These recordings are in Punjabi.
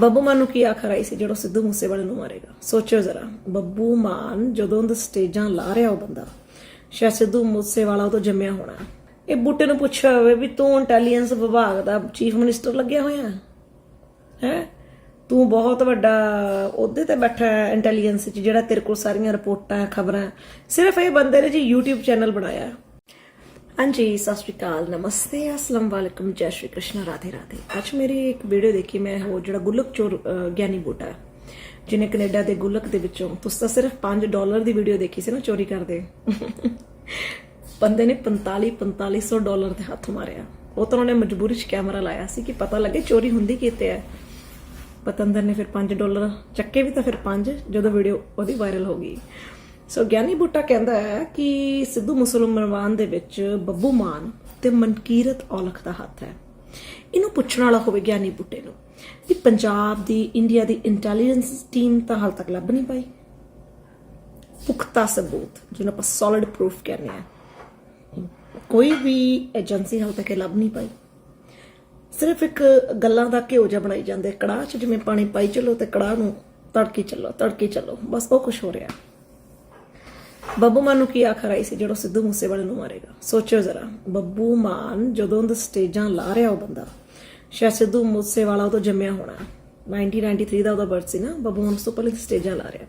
ਬੱਬੂ ਮਾਨ ਨੂੰ ਕੀ ਆਖਰ ਆਈ ਸੀ ਜਦੋਂ ਸਿੱਧੂ ਮੂਸੇਵਾਲੇ ਨੂੰ ਮਾਰੇਗਾ? ਸੋਚੋ ਜ਼ਰਾ। ਬੱਬੂ ਮਾਨ ਜਦੋਂ ਦਾ ਸਟੇਜਾਂ ਲਾ ਰਿਹਾ ਉਹ ਬੰਦਾ, ਸ਼ਾਇਦ ਸਿੱਧੂ ਮੂਸੇਵਾਲਾ ਉਹ ਤੋਂ ਜੰਮਿਆ ਹੋਣਾ। ਇਹ ਬੁੱਟੇ ਨੂੰ ਪੁੱਛਿਆ ਹੋਵੇ ਵੀ ਤੂੰ ਇੰਟੈਲੀਜੈਂਸ ਵਿਭਾਗ ਦਾ ਚੀਫ ਮਿਨਿਸਟਰ ਲੱਗਿਆ ਹੋਇਆ ਹੈ? ਤੂੰ ਬਹੁਤ ਵੱਡਾ ਉਹਦੇ ਤੇ ਬੈਠਾ ਇੰਟੈਲੀਜੈਂਸ ਚ ਜਿਹੜਾ ਤੇਰੇ ਕੋਲ ਸਾਰੀਆਂ ਰਿਪੋਰਟਾਂ, ਖਬਰਾਂ। ਸਿਰਫ ਇਹ ਬੰਦੇ ਨੇ ਜੀ YouTube ਚੈਨਲ ਬਣਾਇਆ। ਹਾਂਜੀ, ਸਤਿ ਸ਼੍ਰੀ ਅਕਾਲ, ਨਮਸਤੇ, ਅਸਲਾਮ ਵਾਲੇਕਮ, ਜੈ ਸ਼੍ਰੀ ਕ੍ਰਿਸ਼ਨ, ਰਾਧੇ ਰਾਧੇ। ਅੱਜ ਮੇਰੀ ਇੱਕ ਵੀਡੀਓ ਦੇਖੀ, ਮੈਂ ਉਹ ਜਿਹੜਾ ਗੁਲਕ ਚੋਰ ਗਿਆਨੀ ਬੂਟਾ ਜਿਹਨੇ ਕੈਨੇਡਾ ਦੇ ਗੁਲਕ ਦੇ ਵਿੱਚੋਂ, ਤੁਸੀਂ ਤਾਂ ਸਿਰਫ 5 ਡਾਲਰ ਦੀ ਵੀਡੀਓ ਦੇਖੀ ਸੀ ਨਾ ਚੋਰੀ ਕਰਦੇ। ਬੰਦੇ ਨੇ 45 4500 ਡਾਲਰ ਦੇ ਹੱਥ ਮਾਰਿਆ। ਉਹ ਤਾਂ ਉਹਨੇ ਮਜਬੂਰੀ 'ਚ ਕੈਮਰਾ ਲਾਇਆ ਸੀ ਕਿ ਪਤਾ ਲੱਗੇ ਚੋਰੀ ਹੁੰਦੀ ਕਿਤੇ ਹੈ। ਪਤੰਦਰ ਨੇ ਫਿਰ 5 ਡਾਲਰ, ਚੱਕੇ ਵੀ ਤਾਂ ਫਿਰ 5 ਜਦੋਂ ਵੀਡੀਓ ਉਹਦੀ ਵਾਇਰਲ ਹੋ ਗਈ। ਸੋ ਗਿਆਨੀ ਬੁੱਟਾ ਕਹਿੰਦਾ ਹੈ ਕਿ ਸਿੱਧੂ ਮੁਸਲਮਾਨ ਦੇ ਵਿੱਚ ਬੱਬੂ ਮਾਨ ਤੇ ਮਨਕੀਰਤ ਔਲਖ ਦਾ ਹੱਥ ਹੈ। ਇਹਨੂੰ ਪੁੱਛਣ ਵਾਲਾ ਹੋਵੇ ਗਿਆਨੀ ਬੁੱਟੇ ਨੂੰ ਕਿ ਪੰਜਾਬ ਦੀ ਇੰਡੀਆ ਦੀ ਇੰਟੈਲੀਜੈਂਸ ਟੀਮ ਤਾਂ ਹਾਲ ਤੱਕ ਲੱਭ ਨਹੀਂ ਪਾਈ। ਪੁਖਤਾ ਸਬੂਤ, ਜਿਹਨੂੰ ਆਪਾਂ ਸੋਲਿਡ ਪ੍ਰੂਫ ਕਹਿੰਦੇ ਆ ਕੋਈ ਵੀ ਏਜੰਸੀ ਹਾਲ ਤੱਕ ਇਹ ਲੱਭ ਨਹੀਂ ਪਾਈ। ਸਿਰਫ ਇੱਕ ਗੱਲਾਂ ਦਾ ਘਿਓ ਜਿਹਾ ਬਣਾਈ ਜਾਂਦੇ, ਕੜਾਹ 'ਚ ਜਿਵੇਂ ਪਾਣੀ ਪਾਈ ਚੱਲੋ ਤੇ ਕੜਾਹ ਨੂੰ ਤੜਕੀ ਚੱਲੋ ਤੜਕੀ ਚੱਲੋ, ਬਸ ਉਹ ਕੁਝ ਹੋ ਰਿਹਾ। ਬੱਬੂ ਮਾਨ ਨੂੰ ਕੀ ਆਖਰ ਆਈ ਸੀ ਜਦੋਂ ਸਿੱਧੂ ਮੂਸੇਵਾਲੇ ਨੂੰ ਮਾਰੇਗਾ? ਸੋਚਿਓ ਜ਼ਰਾ। ਬੱਬੂ ਮਾਨ ਜਦੋਂ ਦਾ ਸਟੇਜਾਂ ਲਾ ਰਿਹਾ ਉਹ ਬੰਦਾ, ਸ਼ਾਇਦ ਸਿੱਧੂ ਮੂਸੇਵਾਲਾ ਉਹ ਤੋਂ ਜੰਮਿਆ ਹੋਣਾ। 1993 ਦਾ ਉਹਦਾ ਬਰਥ ਸੀ ਨਾ, ਬੱਬੂ ਮਾਨ ਉਸ ਤੋਂ ਪਹਿਲੇ ਸਟੇਜਾਂ ਲਾ ਰਿਹਾ।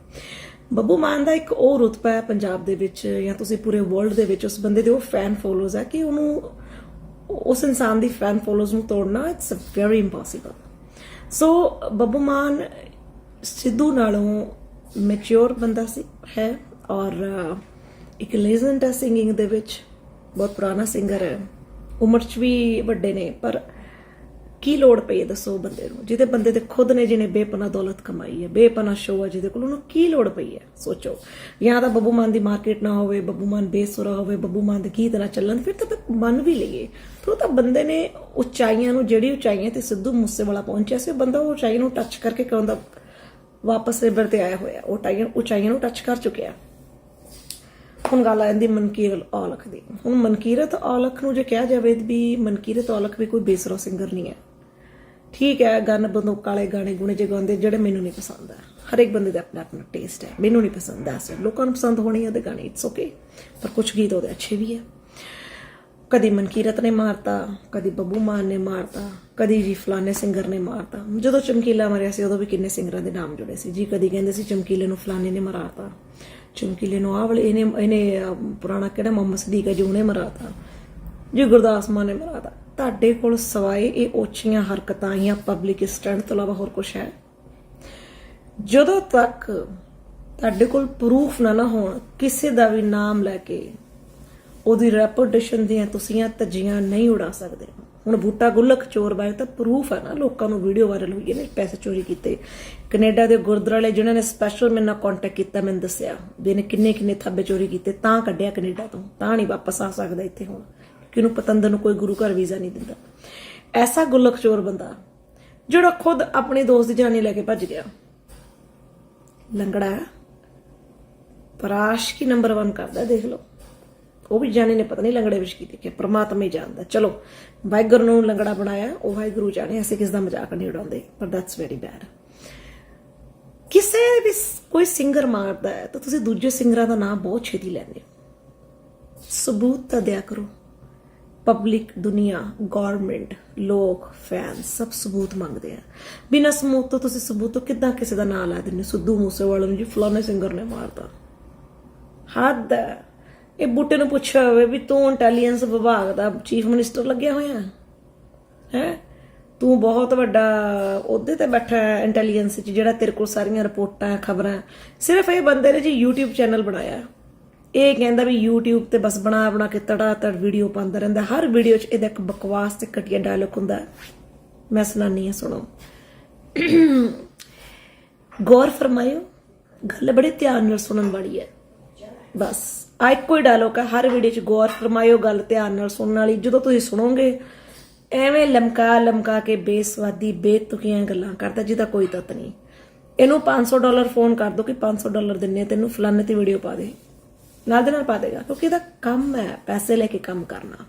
ਬੱਬੂ ਮਾਨ ਦਾ ਇੱਕ ਉਹ ਰੁਤਬਾ ਹੈ ਪੰਜਾਬ ਦੇ ਵਿੱਚ ਜਾਂ ਤੁਸੀਂ ਪੂਰੇ ਵਰਲਡ ਦੇ ਵਿੱਚ, ਉਸ ਬੰਦੇ ਦੇ ਉਹ ਫੈਨ ਫੋਲੋਜ਼ ਹੈ ਕਿ ਉਹਨੂੰ ਉਸ ਇਨਸਾਨ ਦੀ ਫੈਨ ਫੋਲੋਜ਼ ਨੂੰ ਤੋੜਨਾ it's very impossible so Babbu Maan Sidhu ਨਾਲੋਂ ਮੈਚੁਰ ਬੰਦਾ ਸੀ, ਹੈ। ਔਰ ਇੱਕ ਲੈਜੈਂਡ ਹੈ ਸਿੰਗਿੰਗ ਦੇ ਵਿੱਚ ਬਹੁਤ ਪੁਰਾਣਾ ਸਿੰਗਰ ਹੈ। ਉਮਰ 'ਚ ਵੀ ਵੱਡੇ ਨੇ, ਪਰ ਕੀ ਲੋੜ ਪਈ ਹੈ ਦੱਸੋ ਬੰਦੇ ਨੂੰ? ਜਿਹਦੇ ਬੰਦੇ ਤੇ ਖੁਦ ਨੇ ਜਿਹਨੇ ਬੇਪਨਾ ਦੌਲਤ ਕਮਾਈ ਹੈ, ਬੇਪਨਾ ਸ਼ੋਅ ਹੈ ਜਿਹਦੇ ਕੋਲ, ਉਹਨੂੰ ਕੀ ਲੋੜ ਪਈ ਹੈ? ਸੋਚੋ। ਜਾਂ ਤਾਂ ਬੱਬੂ ਮਾਨ ਦੀ ਮਾਰਕੀਟ ਨਾ ਹੋਵੇ, ਬੱਬੂ ਮਾਨ ਬੇਸੁਰਾ ਹੋਵੇ, ਬੱਬੂ ਮਾਨ ਦੇ ਗੀਤ ਨਾ ਚੱਲਣ, ਫਿਰ ਤਾਂ ਆਪਾਂ ਵੀ ਲਈਏ। ਫਿਰ ਤਾਂ ਬੰਦੇ ਨੇ ਉਚਾਈਆਂ ਨੂੰ, ਜਿਹੜੀ ਉਚਾਈਆਂ ਤੇ ਸਿੱਧੂ ਮੂਸੇਵਾਲਾ ਪਹੁੰਚਿਆ ਸੀ ਬੰਦਾ ਉਹ ਉਚਾਈ ਨੂੰ ਟੱਚ ਕਰਕੇ ਕਹਿੰਦਾ ਵਾਪਸ ਰਿਵਰ ਤੇ ਆਇਆ ਹੋਇਆ? ਉਹ ਉਚਾਈਆਂ ਨੂੰ ਟੱਚ ਕਰ ਚੁੱਕਿਆ। ਹੁਣ ਗੱਲ ਆ ਜਾਂਦੀ ਮਨਕੀਰਤ ਔਲਖ ਦੀ। ਹੁਣ ਮਨਕੀਰਤ ਔਲਖ ਨੂੰ ਜੇ ਕਿਹਾ ਜਾਵੇ ਵੀ ਮਨਕੀਰਤ ਔਲਖ ਵੀ ਕੋਈ ਬੇਸਰਾ ਸਿੰਗਰ ਨਹੀਂ ਹੈ। ਠੀਕ ਹੈ, ਗਨ ਬੰਦੂਕ ਵਾਲੇ ਗਾਣੇ ਗੁਣੇ ਜੇ ਗਾਉਂਦੇ, ਜਿਹੜੇ ਮੈਨੂੰ ਨਹੀਂ ਪਸੰਦ ਆ। ਹਰ ਇੱਕ ਬੰਦੇ ਦਾ ਆਪਣਾ ਆਪਣਾ ਟੇਸਟ ਹੈ। ਮੈਨੂੰ ਨਹੀਂ ਪਸੰਦ ਆ ਸੋ ਲੋਕਾਂ ਨੂੰ ਪਸੰਦ ਹੋਣੀ ਉਹਦੇ ਗਾਣੇ ਇਟਸ ਓਕੇ ਪਰ ਕੁਝ ਗੀਤ ਉਹਦੇ ਅੱਛੇ ਵੀ ਹੈ ਕਦੀ ਮਨਕੀਰਤ ਨੇ ਮਾਰਤਾ, ਕਦੀ ਬੱਬੂ ਮਾਨ ਨੇ ਮਾਰਤਾ, ਕਦੀ ਜੀ ਫਲਾਣੇ ਸਿੰਗਰ ਨੇ ਮਾਰਤਾ। ਜਦੋਂ ਚਮਕੀਲਾ ਮਰਿਆ ਸੀ, ਉਦੋਂ ਵੀ ਕਿੰਨੇ ਸਿੰਗਰਾਂ ਦੇ ਨਾਮ ਜੁੜੇ ਸੀ। ਜੀ ਕਦੀ ਕਹਿੰਦੇ ਸੀ, ਚਮਕੀਲੇ ਨੂੰ ਫਲਾਣੇ ਨੇ ਮਾਰਤਾ। ਚਮਕੀਲੇ ਨੂੰ ਆਹ ਵਾਲੇ, ਇਹਨੇ ਇਹਨੇ ਪੁਰਾਣਾ ਕਿਹੜਾ ਮੁਹੰਮਦ ਸਦੀਕ ਹੈ ਉਹਨੇ ਮਰਾਤਾ। ਜੀ ਗੁਰਦਾਸ ਮਾਨ ਨੇ ਮਰਾਤਾ। ਤੁਹਾਡੇ ਕੋਲ ਸਵਾਏ ਇਹ ਓਛੀਆਂ ਹਰਕਤਾਂ ਜਾਂ ਪਬਲਿਕ ਸਟੈਂਡ ਤੋਂ ਇਲਾਵਾ ਹੋਰ ਕੁਝ ਹੈ? ਜਦੋਂ ਤੱਕ ਤੁਹਾਡੇ ਕੋਲ ਪ੍ਰੂਫ ਨਾ ਨਾ ਹੋਣ, ਕਿਸੇ ਦਾ ਵੀ ਨਾਮ ਲੈ ਕੇ ਉਹਦੀ ਰੈਪੂਟੇਸ਼ਨ ਦੀਆਂ ਤੁਸੀਂ ਤਜੀਆਂ ਨਹੀਂ ਉਡਾ ਸਕਦੇ। ਹੁਣ ਬੂਟਾ ਗੁੱਲਕ ਚੋਰ ਬਾਰੇ ਤਾਂ ਪ੍ਰੂਫ ਹੈ ਨਾ, ਲੋਕਾਂ ਨੂੰ ਵੀਡੀਓ ਵਾਇਰਲ ਹੋਈ ਹੈ, ਨੇ ਪੈਸੇ ਚੋਰੀ ਕੀਤੇ। ਕੈਨੇਡਾ ਦੇ ਗੁਰਦੁਆਰੇ ਜਿਨ੍ਹਾਂ ਨੇ ਸਪੈਸ਼ਲ ਮੇਰੇ ਨਾਲ ਕੰਟੈਕਟ ਕੀਤਾ, ਮੈਨੂੰ ਦੱਸਿਆ ਵੀ ਇਹਨੇ ਕਿੰਨੇ ਕਿੰਨੇ ਥੱਬੇ ਚੋਰੀ ਕੀਤੇ, ਤਾਂ ਕੱਢਿਆ ਕੈਨੇਡਾ ਤੋਂ, ਤਾਂ ਨਹੀਂ ਵਾਪਸ ਆ ਸਕਦਾ ਇੱਥੇ ਹੁਣ। ਕਿਉਂ ਪਤੰਦਰ ਨੂੰ ਕੋਈ ਗੁਰੂ ਘਰ ਵੀਜ਼ਾ ਨਹੀਂ ਦਿੰਦਾ। ਐਸਾ ਗੁੱਲਕ ਬੰਦਾ, ਜਿਹੜਾ ਖੁਦ ਆਪਣੇ ਦੋਸਤ ਦੀ ਜਾਨੀ ਲੈ ਕੇ ਭੱਜ ਗਿਆ। ਲੰਗੜਾ ਪਰਾਸ਼ ਕੀ ਨੰਬਰ 1 ਕਰਦਾ, ਦੇਖ ਲਓ। ਉਹ ਵੀ ਜਾਣੇ ਨੇ ਪਤਾ ਨਹੀਂ ਲੰਗੜੇ ਵਿੱਚ ਕੀ ਦੇਖਿਆ, ਪ੍ਰਮਾਤਮਾ ਹੀ ਜਾਣਦਾ। ਚਲੋ, ਵਾਹਿਗੁਰੂ ਨੂੰ ਲੰਗੜਾ ਬਣਾਇਆ, ਉਹ ਵਾਹਿਗੁਰੂ ਜਾਣੇ, ਅਸੀਂ ਕਿਸ ਦਾ ਮਜ਼ਾਕ ਨਹੀਂ ਉਡਾਉਂਦੇ, ਪਰ ਦੈਟਸ ਵੈਰੀ ਬੈਡ ਕਿਸੇ ਵੀ ਕੋਈ ਸਿੰਗਰ ਮਾਰਦਾ ਹੈ, ਤਾਂ ਤੁਸੀਂ ਦੂਜੇ ਸਿੰਗਰਾਂ ਦਾ ਨਾਮ ਬਹੁਤ ਛੇਤੀ ਲੈਂਦੇ ਹੋ। ਸਬੂਤ ਤਾਂ ਦਿਆ ਕਰੋ। ਪਬਲਿਕ ਦੁਨੀਆ ਗਵਰਨਮੈਂਟ ਲੋਕ ਫੈਨ ਸਭ ਸਬੂਤ ਮੰਗਦੇ ਆ। ਬਿਨਾਂ ਸਬੂਤ ਤੋਂ ਤੁਸੀਂ ਸਬੂਤ ਤੋਂ ਕਿੱਦਾਂ ਕਿਸੇ ਦਾ ਨਾਮ ਲਾ ਦਿੰਦੇ ਹੋ? ਸਿੱਧੂ ਮੂਸੇਵਾਲੇ ਨੂੰ ਜੀ ਫਲਾਣੇ ਸਿੰਗਰ ਨੇ ਮਾਰਤਾ। ਹੱਦ ਹੈ। ਇਹ ਬੁੱਟੇ ਨੂੰ ਪੁੱਛਿਆ ਹੋਵੇ ਵੀ ਤੂੰ ਇੰਟੈਲੀਜੈਂਸ ਵਿਭਾਗ ਦਾ ਚੀਫ ਮਿਨਿਸਟਰ ਲੱਗਿਆ ਹੋਇਆ ਹੈ? ਤੂੰ ਬਹੁਤ ਵੱਡਾ ਉਹਦੇ ਤੇ ਬੈਠਾ ਇੰਟੈਲੀਜੈਂਸ 'ਚ, ਜਿਹੜਾ ਤੇਰੇ ਕੋਲ ਸਾਰੀਆਂ ਰਿਪੋਰਟਾਂ, ਖਬਰਾਂ ਸਿਰਫ ਇਹ ਬੰਦੇ ਨੇ ਜੀ YouTube ਚੈਨਲ ਬਣਾਇਆ ਇਹ ਕਹਿੰਦਾ ਵੀ YouTube ਤੇ ਬਸ ਬਣਾ ਬਣਾ ਕੇ ਤੜਾ ਤੜ ਵੀਡੀਓ ਪਾਉਂਦਾ ਰਹਿੰਦਾ। ਹਰ ਵੀਡੀਓ 'ਚ ਇਹਦਾ ਇੱਕ ਬਕਵਾਸ ਤੇ ਘਟੀਆ ਡਾਇਲੌਗ ਹੁੰਦਾ ਮੈਂ ਸੁਣਾਨੀ ਆ ਸੁਣੋ। ਗੌਰ ਫਰਮਾਇਓ, ਗੱਲ ਬੜੇ ਧਿਆਨ ਨਾਲ ਸੁਣਨ ਵਾਲੀ ਹੈ। ਬਸ ਆ ਇੱਕੋ ਹੀ ਡਾਇਲੋਗ ਹੈ। ਹਰ ਵੀਡੀਓ 'ਚ ਗੌਰ ਫਰਮਾਇਓ, ਗੱਲ ਧਿਆਨ ਨਾਲ ਸੁਣਨ ਵਾਲੀ। ਜਦੋਂ ਤੁਸੀਂ ਸੁਣੋਗੇ ਐਵੇਂ ਲਮਕਾ ਲਮਕਾ ਕੇ ਬੇਸਵਾਦੀ, ਬੇਤੁਕੀਆਂ ਗੱਲਾਂ ਕਰਦਾ ਜਿਹਦਾ ਕੋਈ ਤੱਤ ਨਹੀਂ। ਇਹਨੂੰ 500 ਡਾਲਰ ਫੋਨ ਕਰ ਦੋ ਕਿ 500 ਡਾਲਰ ਦਿੰਨੇ ਤੈਨੂੰ ਫਲਾਣੇ ਤੇ ਵੀਡੀਓ ਪਾ ਦੇ। ਨਾਲ ਦੇ ਨਾਲ ਪਾ ਦੇਗਾ, ਕਿਉਂਕਿ ਇਹਦਾ ਕੰਮ ਹੈ ਪੈਸੇ ਲੈ ਕੇ ਕੰਮ ਕਰਨਾ।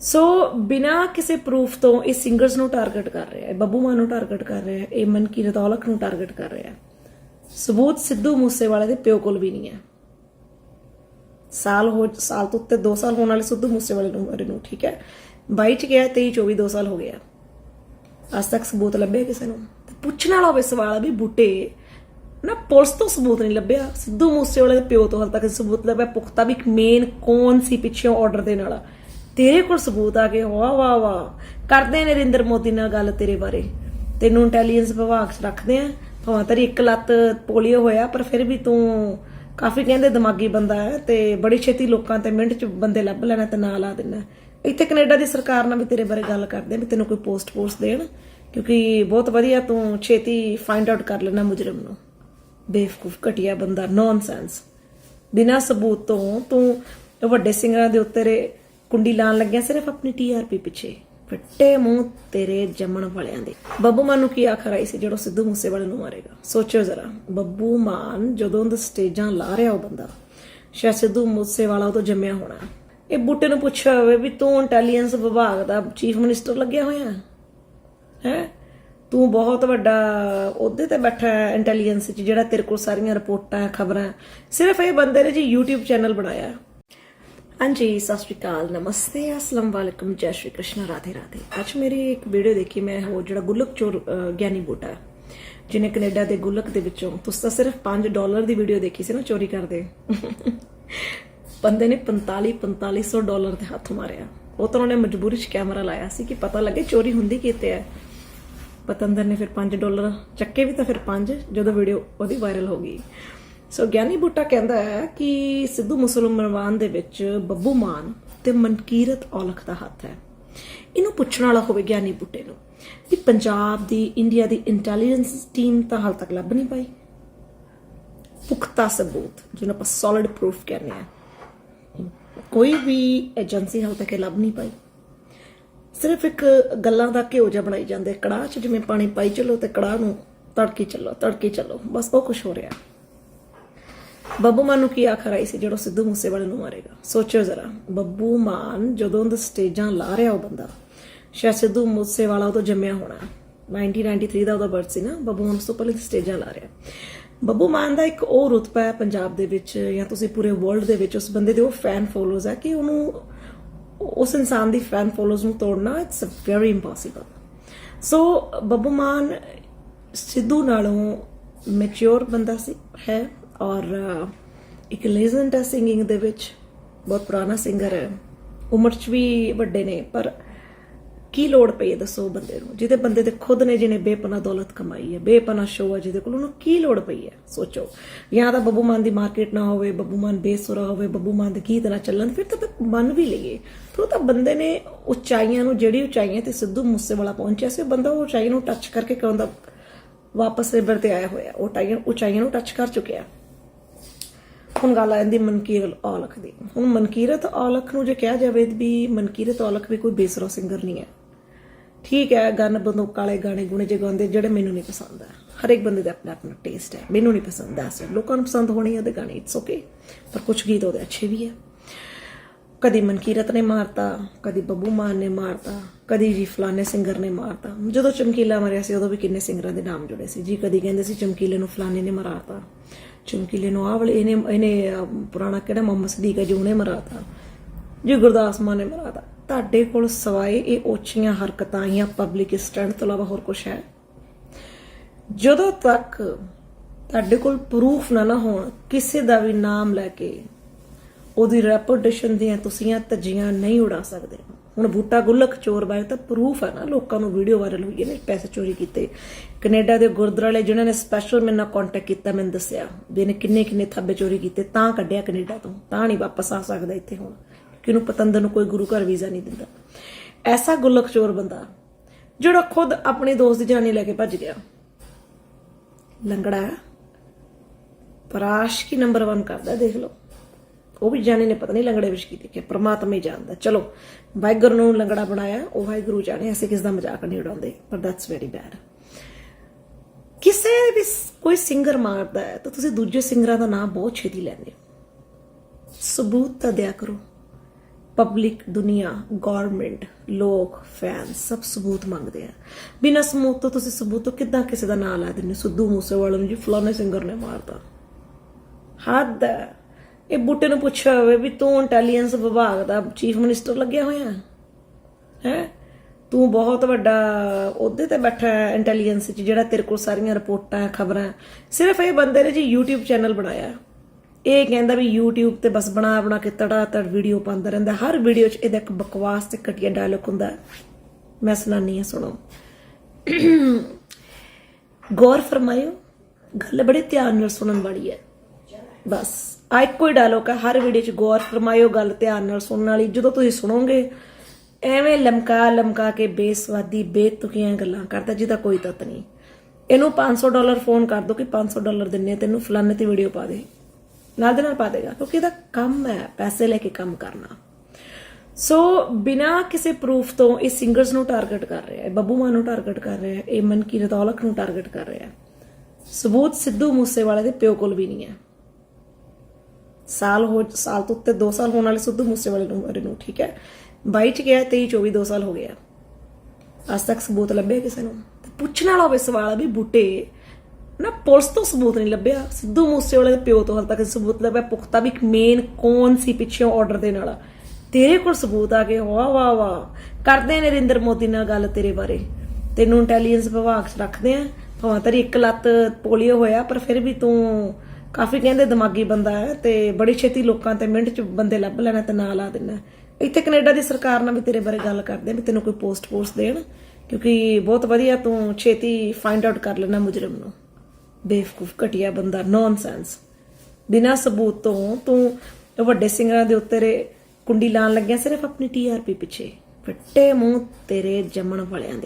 ਸੋ ਬਿਨਾ ਕਿਸੇ ਪ੍ਰੂਫ ਤੋਂ ਇਹ ਸਿੰਗਰਸ ਨੂੰ ਟਾਰਗੇਟ ਕਰ ਰਿਹਾ ਹੈ ਬੱਬੂ ਮਾਨ ਨੂੰ ਟਾਰਗੇਟ ਕਰ ਰਿਹਾ ਹੈ ਇਹ ਮਨਕੀਰਤ ਔਲਖ ਨੂੰ ਟਾਰਗੇਟ ਕਰ ਰਿਹਾ। ਹੈ ਸਬੂਤ ਸਿੱਧੂ ਮੂਸੇਵਾਲੇ ਦੇ ਪਿਓ ਕੋਲ ਵੀ ਨਹੀਂ ਹੈ। ਸਾਲ ਹੋ, ਸਾਲ ਤੋਂ ਉੱਤੇ 2 ਸਾਲ ਹੋਣ ਵਾਲੇ ਸਿੱਧੂ ਮੂਸੇਵਾਲੇ ਨੂੰ ਮਰੇ ਨੂੰ, ਠੀਕ ਹੈ? 22 ਚ ਗਿਆ 23 24 2 ਸਾਲ ਹੋ ਗਿਆ ਅੱਜ ਤੱਕ ਸਬੂਤ ਲੱਭਿਆ ਕਿਸੇ ਨੂੰ? ਤੇ ਪੁੱਛਣ ਵਾਲਾ ਹੋਵੇ ਸਵਾਲ ਵੀ ਬੂਟੇ, ਨਾ ਪੁਲਿਸ ਤੋਂ ਸਬੂਤ ਨਹੀਂ ਲੱਭਿਆ। ਸਿੱਧੂ ਮੂਸੇਵਾਲੇ ਦੇ ਪਿਓ ਤੋਂ ਹਾਲ ਤੱਕ ਸਬੂਤ ਲੱਭਿਆ। ਪੁਖਤਾ ਵੀ ਮੇਨ ਕੌਣ ਸੀ ਪਿੱਛੇ ਆਰਡਰ ਦੇ ਨਾਲ ਤੇਰੇ ਕੋਲ ਸਬੂਤ ਆ ਗਏ ਵਾਹ ਵਾਹ ਵਾਹ। ਕਰਦੇ ਨੇ ਨਰਿੰਦਰ ਮੋਦੀ ਨਾਲ ਗੱਲ ਤੇਰੇ ਬਾਰੇ। ਤੈਨੂੰ ਇੰਟੈਲੀਜੈਂਸ ਵਿਭਾਗ 'ਚ ਰੱਖਦੇ ਆ। ਭਾਵੇਂ ਤੇਰੀ ਇੱਕ ਲੱਤ ਪੋਲੀਓ ਹੋਇਆ, ਪਰ ਫਿਰ ਵੀ ਤੂੰ ਕਾਫੀ ਕਹਿੰਦੇ ਦਿਮਾਗੀ ਬੰਦਾ ਹੈ ਤੇ ਬੜੀ ਛੇਤੀ ਲੋਕਾਂ ਤੇ ਮਿੰਟ 'ਚ ਬੰਦੇ ਲੱਭ ਲੈਣਾ ਤੇ ਨਾਂ ਲਾ ਦੇਣਾ ਇੱਥੇ ਕੈਨੇਡਾ ਦੀ ਸਰਕਾਰ ਨਾਲ ਵੀ ਤੇਰੇ ਬਾਰੇ ਗੱਲ ਕਰਦੇ ਆ, ਵੀ ਤੈਨੂੰ ਕੋਈ ਪੋਸਟ ਪੋਸਟ ਦੇਣ, ਕਿਉਂਕਿ ਬਹੁਤ ਵਧੀਆ ਤੂੰ ਛੇਤੀ ਫਾਈਂਡ ਆਊਟ ਕਰ ਲੈਣਾ ਮੁਜਰਮ ਨੂੰ। ਬੇਵਕੂਫ, ਘਟਿਆ ਬੰਦਾ ਨੌਨਸੈਂਸ ਬਿਨਾਂ ਸਬੂਤ ਤੋਂ ਤੂੰ ਵੱਡੇ ਸਿੰਗਰਾਂ ਦੇ ਉੱਤੇ ਰੇ ਕੁੰਡੀ ਲਾਣ ਲੱਗਿਆ ਸਿਰਫ ਆਪਣੀ ਟੀਆਰਪੀ ਪਿੱਛੇ। ਫੱਟੇ ਮੂੰਹ ਤੇਰੇ ਜੰਮਣ ਵਾਲਿਆਂ ਦੇ। ਬੱਬੂ ਮਾਨ ਨੂੰ ਕੀ ਆਖਰ ਆਈ ਸੀ ਜਿਹੜਾ ਸਿੱਧੂ ਮੂਸੇਵਾਲੇ ਨੂੰ ਮਾਰੇਗਾ? ਸੋਚਿਓ ਜ਼ਰਾ। ਬੱਬੂ ਮਾਨ ਜਦੋਂ ਉਹ ਸਟੇਜਾਂ ਲਾ ਰਿਹਾ ਉਹ ਬੰਦਾ, ਸ਼ਾਇਦ ਸਿੱਧੂ ਮੂਸੇਵਾਲਾ ਉਹ ਤੋਂ ਜੰਮਿਆ ਹੋਣਾ। ਇਹ ਬੂਟੇ ਨੂੰ ਪੁੱਛਿਆ ਹੋਵੇ ਵੀ ਤੂੰ ਇੰਟੈਲੀਜੈਂਸ ਵਿਭਾਗ ਦਾ ਚੀਫ ਮਿਨਿਸਟਰ ਲੱਗਿਆ ਹੋਇਆ? ਹੈ? ਤੂੰ ਬਹੁਤ ਵੱਡਾ ਉਹਦੇ ਤੇ ਬੈਠਾ ਇੰਟੈਲੀਜੈਂਸ ਚ, ਜਿਹੜਾ ਤੇਰੇ ਕੋਲ ਸਾਰੀਆਂ ਰਿਪੋਰਟਾਂ, ਖਬਰਾਂ। ਸਿਰਫ ਇਹ ਬੰਦੇ ਨੇ ਜੀ YouTube ਚੈਨਲ ਬਣਾਇਆ। ਹਾਂਜੀ, ਸਤਿ ਸ਼੍ਰੀ ਅਕਾਲ, ਨਮਸਤੇ, ਅਸਲਾਮ ਵਾਲੇਕਮ, ਜੈ ਸ਼੍ਰੀ ਕ੍ਰਿਸ਼ਨ, ਰਾਧੇ ਰਾਧੇ। ਅੱਜ ਮੇਰੀ ਇੱਕ ਵੀਡੀਓ ਦੇਖੀ, ਮੈਂ ਉਹ ਜਿਹੜਾ ਗੁਲਕ ਚੋਰ ਗਿਆਨੀ ਬੂਟਾ ਜਿਹਨੇ ਕੈਨੇਡਾ ਦੇ ਗੁਲਕ ਦੇ ਵਿੱਚੋਂ, ਤੁਸੀਂ ਤਾਂ ਸਿਰਫ 5 ਡਾਲਰ ਦੀ ਵੀਡੀਓ ਦੇਖੀ ਸੀ ਨਾ ਚੋਰੀ ਕਰਦੇ। ਬੰਦੇ ਨੇ 45 4500 ਡਾਲਰ ਤੇ ਹੱਥ ਮਾਰਿਆ। ਉਹ ਤਾਂ ਉਹਨੇ ਮਜਬੂਰੀ 'ਚ ਕੈਮਰਾ ਲਾਇਆ ਸੀ ਕਿ ਪਤਾ ਲੱਗੇ ਚੋਰੀ ਹੁੰਦੀ ਕਿਤੇ ਹੈ। ਪਤੰਦਰ ਨੇ ਫਿਰ 5 ਡਾਲਰ ਚੱਕੇ ਵੀ ਤਾਂ ਫਿਰ 5 ਜਦੋਂ ਵੀਡੀਓ ਉਹਦੀ ਵਾਇਰਲ ਹੋ ਗਈ। ਸੋ ਗਿਆਨੀ ਬੁੱਟਾ ਕਹਿੰਦਾ ਹੈ ਕਿ ਸਿੱਧੂ ਮੁਸਲਮਾਨ ਦੇ ਵਿੱਚ ਬੱਬੂ ਮਾਨ ਤੇ ਮਨਕੀਰਤ ਔਲਖ ਦਾ ਹੱਥ ਹੈ। ਇਹਨੂੰ ਪੁੱਛਣ ਵਾਲਾ ਹੋਵੇ ਗਿਆਨੀ ਬੁੱਟੇ ਨੂੰ ਕਿ ਪੰਜਾਬ ਦੀ ਇੰਡੀਆ ਦੀ ਇੰਟੈਲੀਜੈਂਸ ਟੀਮ ਤਾਂ ਹਾਲ ਤੱਕ ਲੱਭ ਨਹੀਂ ਪਾਈ। ਪੁਖਤਾ ਸਬੂਤ, ਜਿਹਨੂੰ ਆਪਾਂ ਸੋਲਿਡ ਪ੍ਰੂਫ ਕਹਿੰਦੇ ਆ ਕੋਈ ਵੀ ਏਜੰਸੀ ਹਾਲ ਤੱਕ ਲੱਭ ਨਹੀਂ ਪਾਈ। ਸਿਰਫ ਇੱਕ ਗੱਲਾਂ ਦਾ ਘਿਓ ਜਿਹਾ ਬਣਾਈ ਜਾਂਦੇ, ਕੜਾਹ 'ਚ ਜਿਵੇਂ ਪਾਣੀ ਪਾਈ ਚੱਲੋ ਤੇ ਕੜਾਹ ਨੂੰ ਤੜਕੀ ਚੱਲੋ ਤੜਕੀ ਚੱਲੋ, ਬਸ ਉਹ ਕੁਝ ਹੋ ਰਿਹਾ। ਬੱਬੂ ਮਾਨ ਨੂੰ ਕੀ ਆਖਰ ਆਈ ਸੀ, ਜਿਹੜਾ ਸਿੱਧੂ ਮੂਸੇਵਾਲੇ ਨੂੰ ਮਾਰੇਗਾ? ਸੋਚੋ ਜ਼ਰਾ, ਬੱਬੂ ਮਾਨ ਜਦੋਂ ਉਹ ਸਟੇਜਾਂ ਲਾ ਰਿਹਾ ਉਹ ਬੰਦਾ, ਸ਼ਾਇਦ ਸਿੱਧੂ ਮੂਸੇਵਾਲਾ ਉਹ ਤੋਂ ਜੰਮਿਆ ਹੋਣਾ। 1993 ਦਾ ਉਹਦਾ ਬਰਥ ਸੀ ਨਾ, ਬੱਬੂ ਮਾਨ ਉਸ ਤੋਂ ਪਹਿਲੇ ਸਟੇਜਾਂ ਲਾ ਰਿਹਾ। ਬੱਬੂ ਮਾਨ ਦਾ ਇੱਕ ਉਹ ਰੁਤਬਾ ਹੈ ਪੰਜਾਬ ਦੇ ਵਿੱਚ, ਜਾਂ ਤੁਸੀਂ ਪੂਰੇ ਵਰਲਡ ਦੇ ਵਿੱਚ, ਉਸ ਬੰਦੇ ਦੇ ਉਹ ਫੈਨ ਫੋਲੋਅਰਸ ਹੈ ਕਿ ਉਹਨੂੰ ਉਸ ਇਨਸਾਨ ਦੀ ਫੈਨ ਫੋਲੋਅਰਸ ਨੂੰ ਤੋੜਨਾ it's very impossible so Babbu Maan Sidhu ਨਾਲੋਂ ਮੈਚੁਰ ਬੰਦਾ ਸੀ, ਹੈ, ਔਰ ਇੱਕ ਲੈਜੈਂਡ ਹੈ ਸਿੰਗਿੰਗ ਦੇ ਵਿੱਚ, ਬਹੁਤ ਪੁਰਾਣਾ ਸਿੰਗਰ ਹੈ। ਉਮਰ 'ਚ ਵੀ ਵੱਡੇ ਨੇ, ਪਰ ਕੀ ਲੋੜ ਪਈ ਹੈ ਦੱਸੋ ਬੰਦੇ ਨੂੰ? ਜਿਹਦੇ ਬੰਦੇ ਦੇ ਖੁਦ ਨੇ ਜਿਹਨੇ ਬੇਪਨਾ ਦੌਲਤ ਕਮਾਈ ਹੈ ਬੇਪਨਾ ਸ਼ੋਅ ਹੈ, ਜਿਹਦੇ ਕੋਲ ਉਹਨੂੰ ਕੀ ਲੋੜ ਪਈ ਹੈ? ਸੋਚੋ। ਜਾਂ ਤਾਂ ਬੱਬੂ ਮਾਨ ਦੀ ਮਾਰਕੀਟ ਨਾ ਹੋਵੇ, ਬੱਬੂ ਮਾਨ ਬੇਸੁਰਾ ਹੋਵੇ, ਬੱਬੂ ਮਾਨ ਦੇ ਗੀਤ ਨਾ ਚੱਲਣ, ਫਿਰ ਤਾਂ ਫਿਰ ਮੰਨ ਵੀ ਲਈਏ। ਫਿਰ ਤਾਂ ਬੰਦੇ ਨੇ ਉਚਾਈਆਂ ਨੂੰ, ਜਿਹੜੀ ਉਚਾਈਆਂ ਤੇ ਸਿੱਧੂ ਮੂਸੇਵਾਲਾ ਪਹੁੰਚਿਆ ਸੀ, ਉਹ ਬੰਦਾ ਉਹ ਉਚਾਈ ਨੂੰ ਟੱਚ ਕਰਕੇ ਕਹਿੰਦਾ ਵਾਪਸ ਰਿਵਰ ਤੇ ਆਇਆ ਹੋਇਆ? ਉਹ ਉਚਾਈਆਂ ਉਚਾਈਆਂ ਨੂੰ ਟੱਚ ਕਰ ਚੁੱਕਿਆ। ਹੁਣ ਗੱਲ ਆ ਜਾਂਦੀ ਮਨਕੀਰਤ ਔਲਖ ਦੀ। ਹੁਣ ਮਨਕੀਰਤ ਔਲਖ ਨੂੰ ਜੇ ਕਿਹਾ ਜਾਵੇ ਵੀ ਮਨਕੀਰਤ ਔਲਖ ਵੀ ਕੋਈ ਬੇਸੁਰਾ ਸਿੰਗਰ ਨਹੀਂ ਹੈ। ਠੀਕ ਹੈ ਗਨ ਬੰਦੂਕ ਵਾਲੇ ਗਾਣੇ, ਗੁਣੇ ਜੇ ਗਾਉਂਦੇ ਜਿਹੜੇ ਮੈਨੂੰ ਨਹੀਂ ਪਸੰਦ ਆ। ਹਰ ਇੱਕ ਬੰਦੇ ਦਾ ਆਪਣਾ ਆਪਣਾ ਟੇਸਟ ਹੈ। ਮੈਨੂੰ ਨਹੀਂ ਪਸੰਦ ਐ ਲੋਕਾਂ ਨੂੰ ਪਸੰਦ ਹੋਣੀ ਹੈ ਉਹਦੇ ਗਾਣੇ ਇਟਸ ਓਕੇ ਪਰ ਕੁਝ ਗੀਤ ਉਹਦੇ ਅੱਛੇ ਵੀ ਹੈ ਕਦੀ ਮਨਕੀਰਤ ਨੇ ਮਾਰਤਾ, ਕਦੀ ਬੱਬੂ ਮਾਨ ਨੇ ਮਾਰਤਾ, ਕਦੀ ਜੀ ਫਲਾਣੇ ਸਿੰਗਰ ਨੇ ਮਾਰਤਾ। ਜਦੋਂ ਚਮਕੀਲਾ ਮਰਿਆ ਸੀ, ਉਦੋਂ ਵੀ ਕਿੰਨੇ ਸਿੰਗਰਾਂ ਦੇ ਨਾਮ ਜੁੜੇ ਸੀ। ਜੀ ਕਦੀ ਕਹਿੰਦੇ ਸੀ ਚਮਕੀਲੇ ਨੂੰ ਫਲਾਣੇ ਨੇ ਮਰਾਤਾ। ਚਮਕੀਲੇ ਨੂੰ ਆਹ ਵਾਲੇ, ਇਹਨੇ ਇਹਨੇ ਪੁਰਾਣਾ ਕਿਹੜਾ ਮੁਹੰਮਦ ਸਦੀਕ ਹੈ ਜੀ ਉਹਨੇ ਮਰਾਤਾ। ਜੀ ਗੁਰਦਾਸ ਮਾਨ ਨੇ ਮਰਾਤਾ। ਤੁਹਾਡੇ ਕੋਲ ਸਵਾਏ ਇਹ ਉੱਚੀਆਂ ਹਰਕਤਾਂ ਜਾਂ ਪਬਲਿਕ ਸਟੈਂਡ ਤੋਂ ਇਲਾਵਾ ਹੋਰ ਕੁਝ ਹੈ। ਜਦੋਂ ਤੱਕ ਤੁਹਾਡੇ ਕੋਲ ਪ੍ਰੂਫ ਨਾ ਨਾ ਹੋਣ, ਕਿਸੇ ਦਾ ਵੀ ਨਾਮ ਲੈ ਕੇ ਉਹਦੀ ਰੈਪੂਟੇਸ਼ਨ ਦੀਆਂ ਤੁਸੀਆਂ ਧੱਜੀਆਂ ਨਹੀਂ ਉਡਾ ਸਕਦੇ। ਹੁਣ ਬੂਟਾ ਗੁੱਲਕ ਚੋਰ ਬਾਰੇ ਤਾਂ ਪ੍ਰੂਫ ਹੈ ਨਾ, ਲੋਕਾਂ ਨੂੰ ਵੀਡੀਓ ਵਾਇਰਲ ਹੋਈ ਹੈ ਨੇ ਪੈਸੇ ਚੋਰੀ ਕੀਤੇ। ਕੈਨੇਡਾ ਦੇ ਗੁਰਦੁਆਰੇ ਜਿਨ੍ਹਾਂ ਨੇ ਸਪੈਸ਼ਲ ਮੇਰੇ ਨਾਲ ਕੰਟੈਕਟ ਕੀਤਾ, ਮੈਨੂੰ ਦੱਸਿਆ ਵੀ ਇਹਨੇ ਕਿੰਨੇ ਕਿੰਨੇ ਥੱਬੇ ਚੋਰੀ ਕੀਤੇ, ਤਾਂ ਕੱਢਿਆ ਕੈਨੇਡਾ ਤੋਂ, ਤਾਂ ਨਹੀਂ ਵਾਪਸ ਆ ਸਕਦਾ ਇੱਥੇ ਹੁਣ। ਕਿ ਉਹਨੂੰ ਪਤੰਦਰ ਨੂੰ ਕੋਈ ਗੁਰੂ ਘਰ ਵੀਜ਼ਾ ਨਹੀਂ ਦਿੰਦਾ। ਐਸਾ ਗੁੱਲਕ ਚੋਰ ਬੰਦਾ ਜਿਹੜਾ ਖੁਦ ਆਪਣੇ ਦੋਸਤ ਦੀ ਜਾਨੀ ਲੈ ਕੇ ਭੱਜ ਗਿਆ। ਲੰਗੜਾ ਪਰਾਸ਼ ਕੀ ਨੰਬਰ 1 ਕਰਦਾ, ਦੇਖ ਲਓ। ਉਹ ਵੀ ਜਾਣੇ ਨੇ ਪਤਾ ਨਹੀਂ ਲੰਗੜੇ ਵਿੱਚ ਕੀ ਦੇਖਿਆ, ਪ੍ਰਮਾਤਮਾ ਹੀ ਜਾਣਦਾ। ਚਲੋ, ਵਾਹਿਗੁਰੂ ਨੂੰ ਲੰਗੜਾ ਬਣਾਇਆ, ਉਹ ਵਾਹਿਗੁਰੂ ਜਾਣੇ, ਅਸੀਂ ਕਿਸ ਦਾ ਮਜ਼ਾਕ ਨਹੀਂ ਉਡਾਉਂਦੇ, ਪਰ ਦੈਟਸ ਵੈਰੀ ਬੈਡ ਕਿਸੇ ਵੀ ਕੋਈ ਸਿੰਗਰ ਮਾਰਦਾ ਹੈ, ਤਾਂ ਤੁਸੀਂ ਦੂਜੇ ਸਿੰਗਰਾਂ ਦਾ ਨਾਮ ਬਹੁਤ ਛੇਤੀ ਲੈਂਦੇ ਹੋ। ਸਬੂਤ ਤਾਂ ਦਿਆ ਕਰੋ। ਪਬਲਿਕ ਦੁਨੀਆ ਗਵਰਨਮੈਂਟ ਲੋਕ ਫੈਨ ਸਭ ਸਬੂਤ ਮੰਗਦੇ ਆ। ਬਿਨਾਂ ਸਬੂਤ ਤੋਂ ਤੁਸੀਂ ਸਬੂਤ ਤੋਂ ਕਿੱਦਾਂ ਕਿਸੇ ਦਾ ਨਾਂ ਲਾ ਦਿੰਦੇ ਹੋ? ਸਿੱਧੂ ਮੂਸੇਵਾਲੇ ਨੂੰ ਜੀ, ਫਲਾਣੇ ਸਿੰਗਰ ਨੇ ਮਾਰਤਾ। ਹੱਦ ਹੈ। ਇਹ ਬੁੱਟੇ ਨੂੰ ਪੁੱਛਿਆ ਹੋਵੇ ਵੀ ਤੂੰ ਇੰਟੈਲੀਜੈਂਸ ਵਿਭਾਗ ਦਾ ਚੀਫ ਮਿਨਿਸਟਰ ਲੱਗਿਆ ਹੋਇਆ? ਹੈ? ਤੂੰ ਬਹੁਤ ਵੱਡਾ ਉਹਦੇ ਤੇ ਬੈਠਾ ਇੰਟੈਲੀਜੈਂਸ 'ਚ, ਜਿਹੜਾ ਤੇਰੇ ਕੋਲ ਸਾਰੀਆਂ ਰਿਪੋਰਟਾਂ, ਖਬਰਾਂ। ਸਿਰਫ ਇਹ ਬੰਦੇ ਨੇ ਜੀ YouTube ਚੈਨਲ ਬਣਾਇਆ। ਇਹ ਕਹਿੰਦਾ ਵੀ YouTube ਤੇ ਬਸ ਬਣਾ ਬਣਾ ਕੇ ਤੜਾ ਤੜ ਵੀਡੀਓ ਪਾਉਂਦਾ ਰਹਿੰਦਾ। ਹਰ ਵੀਡੀਓ 'ਚ ਇਹਦਾ ਇੱਕ ਬਕਵਾਸ ਤੇ ਘਟੀਆ ਡਾਇਲੌਗ ਹੁੰਦਾ। ਮੈਂ ਸੁਣਾਨੀ ਆ ਸੁਣੋ। ਗੌਰ ਫਰਮਾਇਓ, ਗੱਲ ਬੜੇ ਧਿਆਨ ਨਾਲ ਸੁਣਨ ਵਾਲੀ ਹੈ। ਬਸ ਆ ਇੱਕੋ ਹੀ ਡਾਇਲੋਗ ਹੈ ਹਰ ਵੀਡੀਓ 'ਚ ਗੌਰ ਫਰਮਾਇਓ, ਗੱਲ ਧਿਆਨ ਨਾਲ ਸੁਣਨ ਵਾਲੀ। ਜਦੋਂ ਤੁਸੀਂ ਸੁਣੋਗੇ, ਐਵੇਂ ਲਮਕਾ ਲਮਕਾ ਕੇ ਬੇਸਵਾਦੀ, ਬੇਤੁਕੀਆਂ ਗੱਲਾਂ ਕਰਦਾ, ਜਿਹਦਾ ਕੋਈ ਤੱਤ ਨਹੀਂ। ਇਹਨੂੰ 500 ਡਾਲਰ ਫੋਨ ਕਰ ਦੋ ਕਿ 500 ਡਾਲਰ ਦਿੰਨੇ ਆ, ਤੈਨੂੰ ਫਲਾਣੇ ਤੇ ਵੀਡੀਓ ਪਾ ਦੇ। ਨਾਲ ਦੇ ਨਾਲ ਪਾ ਦੇਗਾ, ਕਿਉਂਕਿ ਇਹਦਾ ਕੰਮ ਹੈ, ਪੈਸੇ ਲੈ ਕੇ ਕੰਮ ਕਰਨਾ। ਸੋ ਬਿਨਾ ਕਿਸੇ ਪ੍ਰੂਫ ਤੋਂ ਇਹ ਸਿੰਗਰਸ ਨੂੰ ਟਾਰਗੇਟ ਕਰ ਰਿਹਾ ਹੈ, ਬੱਬੂ ਮਾਨ ਨੂੰ ਟਾਰਗੇਟ ਕਰ ਰਿਹਾ ਹੈ, ਇਹ ਮਨਕੀਰਤ ਔਲਖ ਨੂੰ ਟਾਰਗੇਟ ਕਰ ਰਿਹਾ ਹੈ। ਸਬੂਤ ਸਿੱਧੂ ਮੂਸੇਵਾਲੇ ਦੇ ਪਿਓ ਕੋਲ ਵੀ ਨਹੀਂ ਹੈ। ਸਾਲ ਹੋ, ਸਾਲ ਤੋਂ ਉੱਤੇ 2 ਸਾਲ ਹੋਣ ਵਾਲੇ ਸਿੱਧੂ ਮੂਸੇਵਾਲੇ ਨੂੰ ਮਰੇ ਨੂੰ, ਠੀਕ ਹੈ? 22 ਚ ਗਿਆ 23 24 2 ਸਾਲ ਹੋ ਗਿਆ। ਅੱਜ ਤੱਕ ਸਬੂਤ ਲੱਭੇ ਕਿਸੇ ਨੂੰ? ਪੁੱਛਣ ਵਾਲਾ ਹੋਵੇ ਸਵਾਲ ਵੀ ਬੂਟੇ ਨਾ ਪੁਲਿਸ ਤੋਂ ਸਬੂਤ ਨਹੀਂ ਲੱਭਿਆ। ਸਿੱਧੂ ਮੂਸੇਵਾਲੇ ਦੇ ਪਿਓ ਤੋਂ ਹਾਲ ਤੱਕ ਸਬੂਤ ਲੱਭਿਆ। ਪੁਖਤਾ ਵੀ ਮੇਨ ਕੌਣ ਸੀ ਪਿੱਛੇ ਆਰਡਰ ਦੇਣ ਵਾਲਾ? ਤੇਰੇ ਕੋਲ ਸਬੂਤ ਆ ਗਏ। ਵਾਹ ਵਾਹ ਵਾਹ। ਕਰਦੇ ਨੇ ਨਰਿੰਦਰ ਮੋਦੀ ਨਾਲ ਗੱਲ ਤੇਰੇ ਬਾਰੇ। ਤੈਨੂੰ ਇੰਟੈਲੀਜੈਂਸ ਵਿਭਾਗ 'ਚ ਰੱਖਦੇ ਆ। ਭਾਵੇਂ ਤੇਰੀ ਇੱਕ ਲੱਤ ਪੋਲੀਓ ਹੋਇਆ, ਪਰ ਫਿਰ ਵੀ ਤੂੰ ਕਾਫੀ ਕਹਿੰਦੇ ਦਿਮਾਗੀ ਬੰਦਾ ਹੈ ਤੇ ਬੜੀ ਛੇਤੀ ਲੋਕਾਂ ਤੇ ਮਿੰਟ 'ਚ ਬੰਦੇ ਲੱਭ ਲੈਣਾ ਤੇ ਨਾਂ ਲਾ ਦੇਣਾ ਇੱਥੇ ਕੈਨੇਡਾ ਦੀ ਸਰਕਾਰ ਨਾਲ ਵੀ ਤੇਰੇ ਬਾਰੇ ਗੱਲ ਕਰਦੇ ਆ ਵੀ ਤੈਨੂੰ ਕੋਈ ਪੋਸਟ ਪੋਸਟ ਦੇਣ, ਕਿਉਂਕਿ ਬਹੁਤ ਵਧੀਆ ਤੂੰ ਛੇਤੀ ਫਾਈਂਡ ਆਊਟ ਕਰ ਲੈਣਾ ਮੁਜਰਮ ਨੂੰ। ਬੇਵਕੂਫ, ਘਟਿਆ ਬੰਦਾ ਨੌਨਸੈਂਸ ਬਿਨਾਂ ਸਬੂਤ ਤੋਂ ਤੂੰ ਵੱਡੇ ਸਿੰਗਰਾਂ ਦੇ ਉੱਤੇ ਰੇ ਕੁੰਡੀ ਲਾਣ ਲੱਗਿਆ ਸਿਰਫ ਆਪਣੀ ਟੀਆਰਪੀ ਪਿੱਛੇ। ਫੱਟੇ ਮੂੰਹ ਤੇਰੇ ਜੰਮਣ ਵਾਲਿਆਂ ਦੇ।